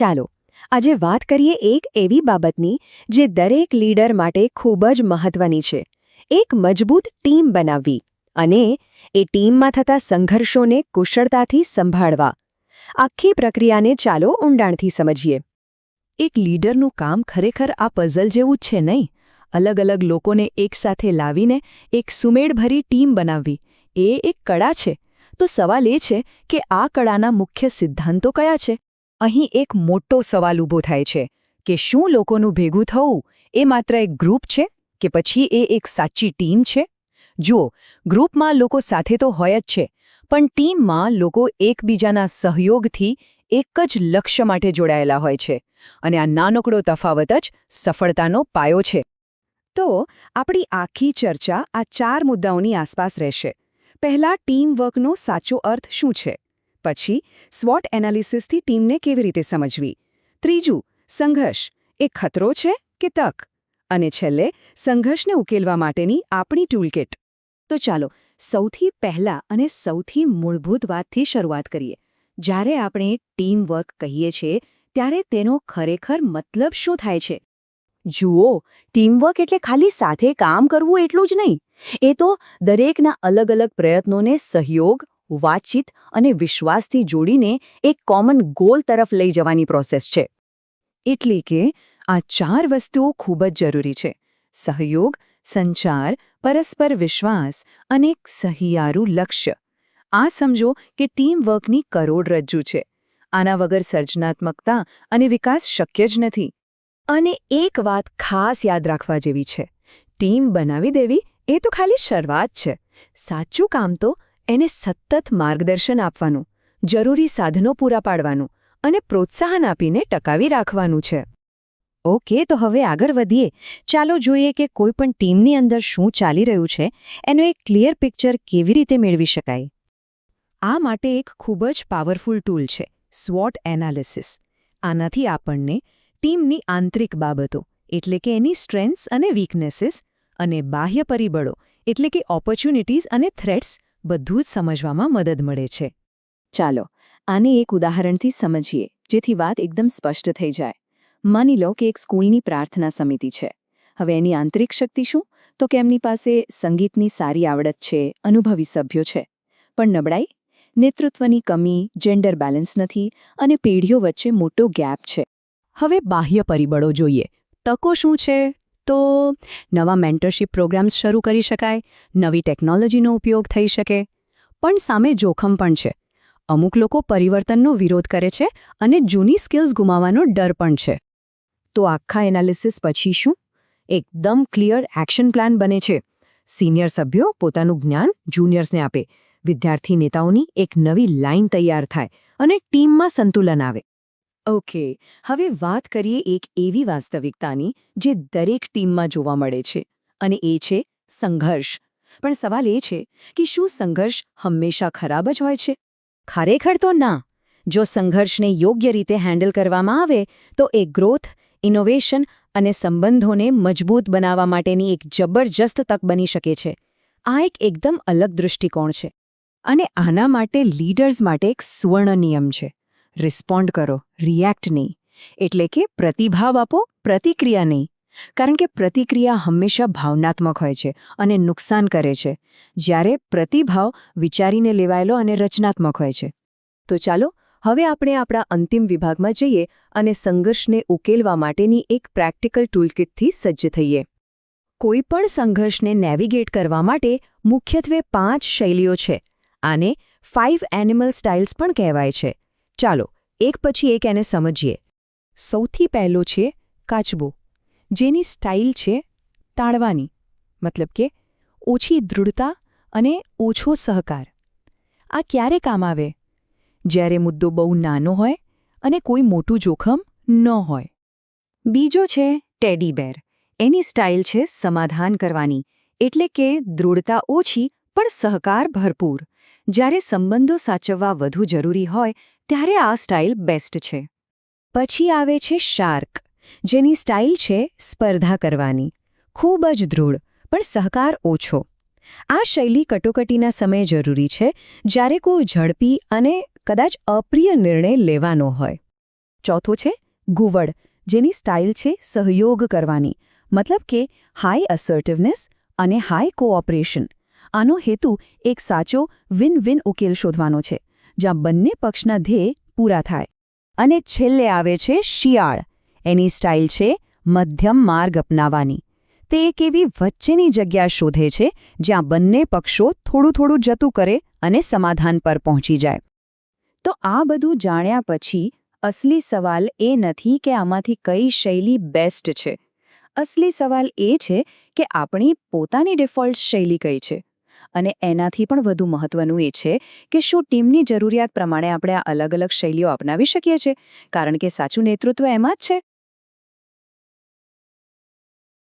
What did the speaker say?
ચાલો, આજે વાત કરીએ એક એવી બાબતની જે દરેક લીડર માટે ખૂબ જ મહત્વની છે. એક મજબૂત ટીમ બનાવવી અને એ ટીમમાં થતા સંઘર્ષોને કુશળતાથી સંભાળવા. આખી પ્રક્રિયાને ચાલો ઊંડાણથી સમજીએ. એક લીડરનું કામ ખરેખર આ પઝલ જેવું જ છે નહીં? અલગ અલગ લોકોને એકસાથે લાવીને એક સુમેળભરી ટીમ બનાવવી, એ એક કળા છે. તો સવાલ એ છે કે આ કળાના મુખ્ય સિદ્ધાંતો કયા છે? અહીં એક મોટો સવાલ ઊભો થાય છે કે શું લોકોનું ભેગું થવું એ માત્ર એક ગ્રુપ છે કે પછી એ એક સાચી ટીમ છે? જુઓ, ગ્રુપમાં લોકો સાથે તો હોય જ છે, પણ ટીમમાં લોકો એકબીજાના સહયોગથી એક જ લક્ષ્ય માટે જોડાયેલા હોય છે અને આ નાનકડો તફાવત જ સફળતાનો પાયો છે. તો, આપણી આખી ચર્ચા આ ચાર મુદ્દાઓની આસપાસ રહેશે. પહેલા ટીમ વર્કનો સાચો અર્થ શું છે? પછી સ્વોટ એનાલિસિસથી ટીમને કેવી રીતે સમજવી? ત્રીજું, સંઘર્ષ. એ ખતરો છે કે તક? અને છેલ્લે, સંઘર્ષને ઉકેલવા માટેની આપણી ટૂલકિટ. તો ચાલો, સૌથી પહેલા અને સૌથી મૂળભૂત વાતથી શરૂઆત કરીએ. જ્યારે આપણે ટીમ વર્ક કહીએ છીએ, ત્યારે તેનો ખરેખર મતલબ શું થાય છે? જુઓ, ટીમવર્ક એટલે ખાલી સાથે કામ કરવું એટલું જ નહીં. એ તો દરેકના અલગ અલગ પ્રયત્નોને સહયોગ વાતચીત અને વિશ્વાસથી જોડીને એક કોમન ગોલ તરફ લઈ જવાની પ્રોસેસ છે. એટલે કે આ ચાર વસ્તુઓ ખૂબ જ જરૂરી છે. સહયોગ, સંચાર, પરસ્પર વિશ્વાસ અને એક સહિયારું લક્ષ્ય. આ સમજો કે ટીમવર્કની કરોડરજ્જુ છે. આના વગર સર્જનાત્મકતા અને વિકાસ શક્ય જ નથી. અને એક વાત ખાસ યાદ રાખવા જેવી છે. ટીમ બનાવી દેવી એ તો ખાલી શરૂઆત છે. સાચું કામ તો એને સતત માર્ગદર્શન આપવાનું, જરૂરી સાધનો પૂરા પાડવાનું અને પ્રોત્સાહન આપીને ટકાવી રાખવાનું છે. ઓકે, તો હવે આગળ વધીએ. ચાલો જોઈએ કે કોઈ પણ ટીમની અંદર શું ચાલી રહ્યું છે. એનું એક ક્લિયર પિક્ચર કેવી રીતે મેળવી શકાય? આ માટે એક ખૂબ જ પાવરફુલ ટૂલ છે, સ્વોટ એનાલિસિસ. આનાથી આપણને ટીમની આંતરિક બાબતો, એટલે કે એની સ્ટ્રેન્થ્સ અને વીકનેસીસ અને બાહ્ય પરિબળો, એટલે કે ઓપોર્ચ્યુનિટીઝ અને થ્રેટ્સ બધું જ સમજવામાં મદદ મળે છે. ચાલો, આને એક ઉદાહરણથી સમજીએ, જેથી વાત એકદમ સ્પષ્ટ થઈ જાય. માની લો કે એક સ્કૂલની પ્રાર્થના સમિતિ છે. હવે એની આંતરિક શક્તિ શું? તો કે એમની પાસે સંગીતની સારી આવડત છે, અનુભવી સભ્યો છે. પણ નબળાઈ? નેતૃત્વની કમી જેન્ડર બેલેન્સ નથી અને પેઢીઓ વચ્ચે મોટો ગેપ છે. હવે બાહ્ય પરિબળો જોઈએ. તકો શું છે? તો નવા મેન્ટરશીપ પ્રોગ્રામ્સ શરૂ કરી શકાય, નવી ટેકનોલોજીનો ઉપયોગ થઈ શકે. પણ સામે જોખમ પણ છે. અમુક લોકો પરિવર્તનનો વિરોધ કરે છે અને જૂની સ્કિલ્સ ગુમાવવાનો ડર પણ છે. તો આખા એનાલિસિસ પછી શું? એકદમ ક્લિયર એક્શન પ્લાન બને છે. સિનિયર સભ્યો પોતાનું જ્ઞાન જુનિયર્સને આપે. વિદ્યાર્થી નેતાઓની એક નવી લાઇન તૈયાર થાય અને ટીમમાં સંતુલન આવે. ઓકે, હવે વાત કરીએ એક એવી વાસ્તવિકતાની જે દરેક ટીમમાં જોવા મળે છે, અને એ છે સંઘર્ષ. પણ સવાલ એ છે કે શું સંઘર્ષ હંમેશા ખરાબ જ હોય છે? ખરેખર તો ના. જો સંઘર્ષને યોગ્ય રીતે હેન્ડલ કરવામાં આવે, તો એ ગ્રોથ ઇનોવેશન અને સંબંધોને મજબૂત બનાવવા માટેની એક જબરજસ્ત તક બની શકે છે. આ એક એકદમ અલગ દૃષ્ટિકોણ છે, અને આના માટે લીડર્સ માટે એક સુવર્ણ નિયમ છે. રિસ્પોન્ડ કરો રિએક્ટ નહીં. એટલે કે પ્રતિભાવ આપો, પ્રતિક્રિયા નહીં. કારણ કે પ્રતિક્રિયા હંમેશા ભાવનાત્મક હોય છે અને નુકસાન કરે છે. જ્યારે પ્રતિભાવ વિચારીને લેવાયેલો અને રચનાત્મક હોય છે. તો ચાલો, હવે આપણે આપણા અંતિમ વિભાગમાં જઈએ અને સંઘર્ષને ઉકેલવા માટેની એક પ્રેક્ટિકલ ટૂલકિટથી સજ્જ થઈએ. કોઈ પણ સંઘર્ષને નેવિગેટ કરવા માટે મુખ્યત્વે પાંચ શૈલીઓ છે. આને ફાઇવ એનિમલ સ્ટાઇલ્સ પણ કહેવાય છે. ચાલો, એક પછી એક એને સમજીએ. સૌથી પહેલો છે કાચબો, જેની સ્ટાઇલ છે ટાળવાની મતલબ કે ઓછી દૃઢતા અને ઓછો સહકાર. આ ક્યારે કામ આવે? જ્યારે મુદ્દો બહુ નાનો હોય અને કોઈ મોટું જોખમ ન હોય. બીજો છે ટેડી બેર, એની સ્ટાઇલ છે સમાધાન કરવાની, એટલે કે દૃઢતા ઓછી પણ સહકાર ભરપૂર. જ્યારે સંબંધો સાચવવા વધુ જરૂરી હોય, ત્યારે આ સ્ટાઇલ બેસ્ટ છે. પછી આવે છે શાર્ક, જેની સ્ટાઇલ છે સ્પર્ધા કરવાની. ખૂબ જ દૃઢ, પણ સહકાર ઓછો. આ શૈલી કટોકટીના સમયે જરૂરી છે, જ્યારે કોઈ ઝડપી અને કદાચ અપ્રિય નિર્ણય લેવાનો હોય. ચોથો છે, ગુવડ, જેની સ્ટાઇલ છે સહયોગ કરવાની. મતલબ કે હાઈ અસર્ટિવનેસ અને હાઈ કોઓપરેશન આનો હેતુ એક સાચો વિન વિન ઉકેલ શોધવાનો છે, જ્યાં બંને પક્ષના ધ્યેય પૂરા થાય. અને છેલ્લે આવે છે શિયાળ. એની સ્ટાઇલ છે મધ્યમ માર્ગ અપનાવવાની. તે એક એવી વચ્ચેની જગ્યા શોધે છે, જ્યાં બંને પક્ષો થોડું થોડું જતું કરે અને સમાધાન પર પહોંચી જાય. તો આ બધું જાણ્યા પછી અસલી સવાલ એ નથી કે આમાંથી કઈ શૈલી બેસ્ટ છે. અસલી સવાલ એ છે કે આપણી પોતાની ડિફોલ્ટ શૈલી કઈ છે. અને એનાથી પણ વધુ મહત્વનું એ છે કે શું ટીમની જરૂરિયાત પ્રમાણે આપણે આ અલગ અલગ શૈલીઓ અપનાવી શકીએ છીએ? કારણ કે સાચું નેતૃત્વ એમાં જ છે.